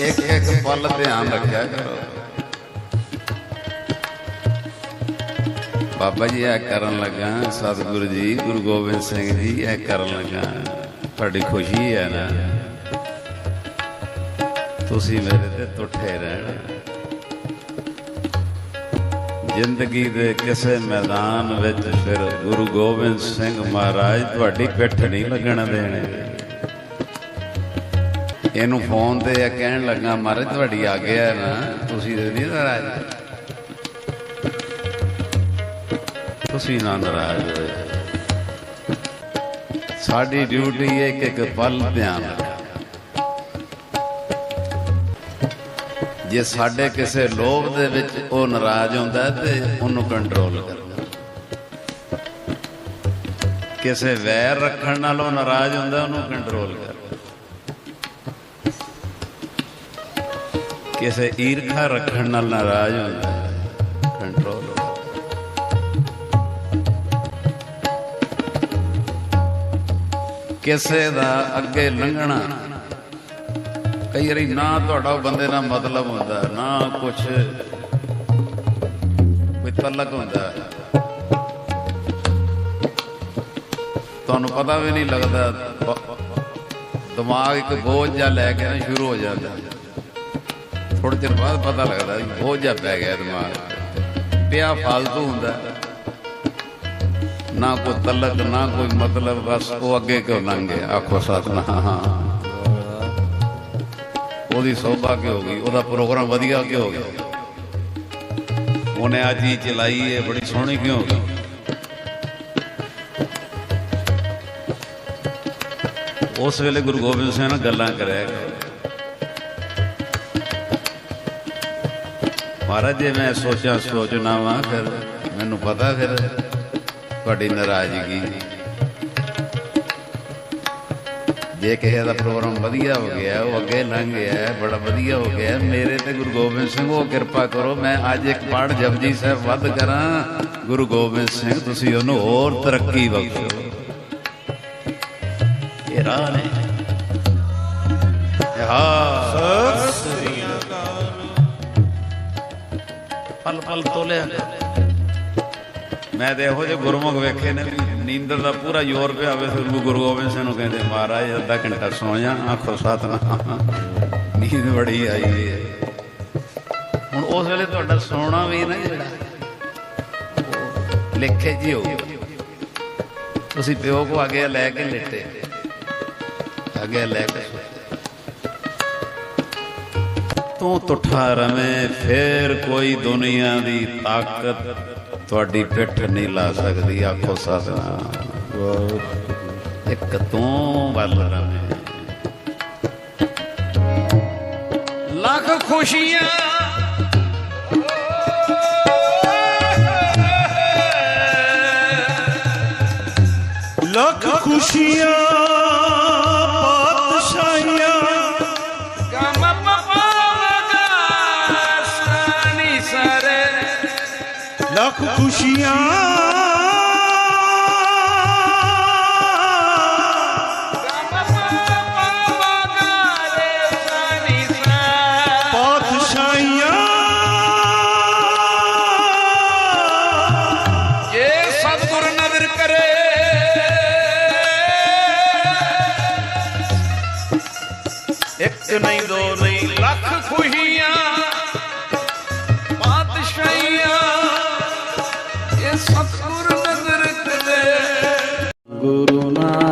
ਇੱਕ ਇੱਕ ਪਲ ਧਿਆਨ ਰੱਖਿਆ ਕਰੋ। ਬਾਬਾ ਜੀ, ਇਹ ਕਰਨ ਲੱਗਾ ਸਤਿਗੁਰੂ ਜੀ, ਗੁਰੂ ਗੋਬਿੰਦ ਸਿੰਘ ਜੀ, ਇਹ ਕਰਨ ਲੱਗਾ। ਤੁਹਾਡੀ ਖੁਸ਼ੀ ਹੈ ਨਾ? ਤੁਸੀਂ ਮੇਰੇ ਤੇ ਟੁੱਟੇ ਰਹਿਣਾ। ਜ਼ਿੰਦਗੀ ਦੇ ਕਿਸੇ ਮੈਦਾਨ ਵਿੱਚ ਫਿਰ ਗੁਰੂ ਗੋਬਿੰਦ ਸਿੰਘ ਮਹਾਰਾਜ ਤੁਹਾਡੀ ਪਿੱਠ ਨਹੀਂ ਲੱਗਣ ਦੇਣੇ। ਇਹਨੂੰ ਫੋਨ ਤੇ ਇਹ ਕਹਿਣ ਲੱਗਾ, ਮਹਾਰਾਜ, ਤੁਹਾਡੀ ਆਗਿਆ ਹੈ ਨਾ, ਤੁਸੀਂ ਤੇ ਨਹੀਂ ਨਾਰਾਜ਼। ਤੁਸੀਂ ਨਾ ਨਾਰਾਜ਼ ਹੋਏ। ਸਾਡੀ ਡਿਊਟੀ ਹੈ ਇੱਕ ਇੱਕ ਪਲ ਧਿਆਨ ਰੱਖਣਾ। ਜੇ ਸਾਡੇ ਕਿਸੇ ਲੋਭ ਦੇ ਵਿੱਚ ਉਹ ਨਾਰਾਜ਼ ਹੁੰਦਾ ਤੇ ਉਹਨੂੰ ਕੰਟਰੋਲ ਕਰਨਾ। ਕਿਸੇ ਵੈਰ ਰੱਖਣ ਨਾਲ ਉਹ ਨਾਰਾਜ਼ ਹੁੰਦਾ, ਉਹਨੂੰ ਕੰਟਰੋਲ ਕਰਨਾ। ਕਿਸੇ ਈਰਖਾ ਰੱਖਣ ਨਾਲ ਨਾਰਾਜ਼ ਹੁੰਦਾ ਹੈ। ਕੰਟਰੋਲ ਕਿਸੇ ਦਾ ਅੱਗੇ ਲੰਘਣਾ, ਕਈ ਵਾਰੀ ਨਾ ਤੁਹਾਡਾ ਬੰਦੇ ਨਾਲ ਮਤਲਬ ਹੁੰਦਾ, ਨਾ ਕੁਛ ਕੋਈ ਤਲਕ ਹੁੰਦਾ। ਤੁਹਾਨੂੰ ਪਤਾ ਵੀ ਨਹੀਂ ਲੱਗਦਾ ਦਿਮਾਗ ਇੱਕ ਬੋਝ ਜਿਹਾ ਲੈ ਕੇ ਨਾ ਸ਼ੁਰੂ ਹੋ ਜਾਂਦਾ। ਥੋੜੇ ਚਿਰ ਬਾਅਦ ਪਤਾ ਲੱਗਦਾ ਵੀ ਬੋਝ ਜਿਹਾ ਪੈ ਗਿਆ ਦਿਮਾਗ। ਪਿਆ ਫਾਲਤੂ ਹੁੰਦਾ। ਨਾ ਕੋਈ ਤਲਕ, ਨਾ ਕੋਈ ਮਤਲਬ, ਬਸ ਉਹ ਅੱਗੇ ਕਿਉਂ ਲੰਘੇ ਆਖੋ ਸਤਨਾਮ। ਉਹਦੀ ਸ਼ੋਭਾ ਕਿ ਹੋ ਗਈ? ਉਹਦਾ ਪ੍ਰੋਗਰਾਮ ਵਧੀਆ ਕਿ ਹੋ ਗਿਆ? ਉਹਨੇ ਆ ਹੀ ਚਲਾਈ ਹੈ ਬੜੀ ਸੋਹਣੀ ਕਿਉਂ ਹੋ ਗਈ? ਉਸ ਵੇਲੇ ਗੁਰੂ ਗੋਬਿੰਦ ਸਿੰਘ ਨਾਲ ਗੱਲਾਂ ਕਰਿਆ। ਮਹਾਰਾਜ, ਜੇ ਮੈਂ ਸੋਚਾਂ ਸੋਚਣਾ ਵਾਂ ਫਿਰ ਮੈਨੂੰ ਪਤਾ ਫਿਰ ਤੁਹਾਡੀ ਨਾਰਾਜ਼ਗੀ। ਜੇ ਕਿਸੇ ਦਾ ਪ੍ਰੋਗਰਾਮ ਵਧੀਆ ਹੋ ਗਿਆ, ਉਹ ਅੱਗੇ ਲੰਘ ਗਿਆ, ਬੜਾ ਵਧੀਆ ਹੋ ਗਿਆ, ਮੇਰੇ ਤੇ ਗੁਰੂ ਗੋਬਿੰਦ ਸਿੰਘ, ਉਹ ਕਿਰਪਾ ਕਰੋ, ਮੈਂ ਅੱਜ ਇੱਕ ਪੜ ਜਪਜੀ ਸਾਹਿਬ ਵੱਧ ਕਰਾਂ। ਗੁਰੂ ਗੋਬਿੰਦ ਸਿੰਘ, ਤੁਸੀਂ ਉਹਨੂੰ ਹੋਰ ਤਰੱਕੀ ਬਖਸ਼ੋ। ਇਹ ਰਾਹ ਨੇ। ਹਾਂ ਪਲ ਪਲ ਤੋਲਿਆ। ਮੈਂ ਤੇ ਇਹੋ ਜਿਹੇ ਗੁਰਮੁਖ ਵੇਖੇ ਨੇ, ਨੀਂਦਰ ਦਾ ਪੂਰਾ ਜ਼ੋਰ ਪਿਆ ਹੋਵੇ, ਫਿਰ ਗੁਰੂ ਗੋਬਿੰਦ ਸਿੰਘ ਨੂੰ ਕਹਿੰਦੇ, ਮਹਾਰਾਜ, ਅੱਧਾ ਘੰਟਾ ਸੌ ਜਾ, ਆਖੋ ਸਤਨਾਮ। ਨੀਂਦ ਬੜੀ ਆਈ ਹੈ। ਹੁਣ ਉਸ ਵੇਲੇ ਤੁਹਾਡਾ ਸੌਣਾ ਵੀ ਨਾ ਜਿਹੜਾ ਉਹ ਜੀ ਹੋ ਤੁਸੀਂ ਪਿਓ ਕੋ ਅੱਗੇ ਲੈ ਕੇ ਲੇਟੇ। ਅੱਗੇ ਲੈ ਕੇ ਤੂੰ ਤੁਠਾ ਰਵੇਂ, ਫੇਰ ਕੋਈ ਦੁਨੀਆ ਦੀ ਤਾਕਤ ਤੁਹਾਡੀ ਪਿੱਠ ਨਹੀਂ ਲਾ ਸਕਦੀ, ਆਖੋ ਸਤਨਾਮ। ਇੱਕ ਤੂੰ ਵੱਲ ਰਵੇਂ। ਲੱਖ ਖੁਸ਼ੀਆਂ। ਲੱਖ ਖੁਸ਼ੀਆਂ। ਲੱਖ ਖੁਸ਼ੀਆਂ। ਕਰੇ। ਇੱਕ ਨਹੀਂ ਦੋ ਨਹੀਂ ਲੱਖ ਖੁਸ਼ੀਆਂ। Maharaja.